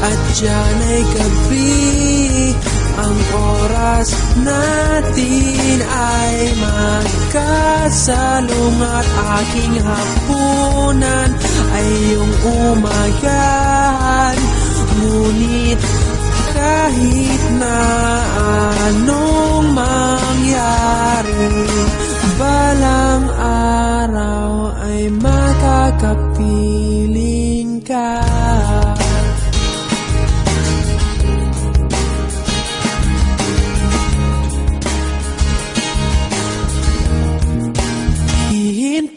at dyan ay gabi Ang oras natin ay magkasalungat Aking hapunan ay yung umagahan Ngunit kahit na anong mangyari Balang araw ay makakapiling ka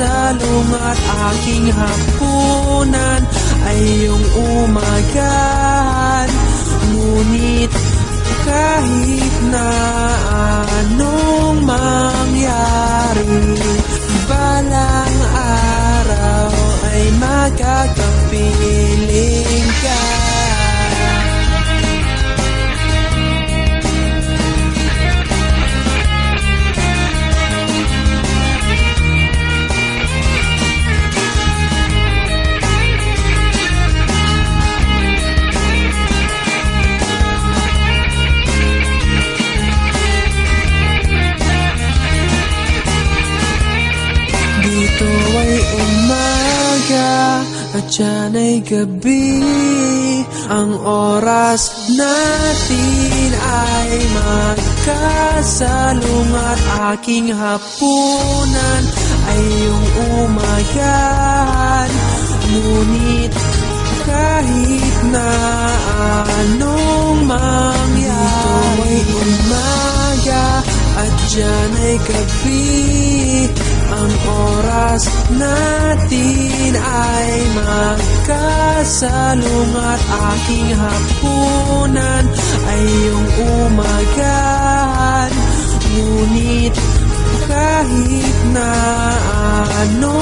magkasalungat Aking hapunan ay yung umagahan Ngunit kahit at dyan ay gabi. Ang oras natin ay magkasalungat Aking hapunan ay yung umagahan Ngunit kahit na anong mangyari Dito ay umaga at dyan ay gabi Ang oras natin ay magkasalungat Aking hapunan ay yung umagahan. Ngunit kahit na ano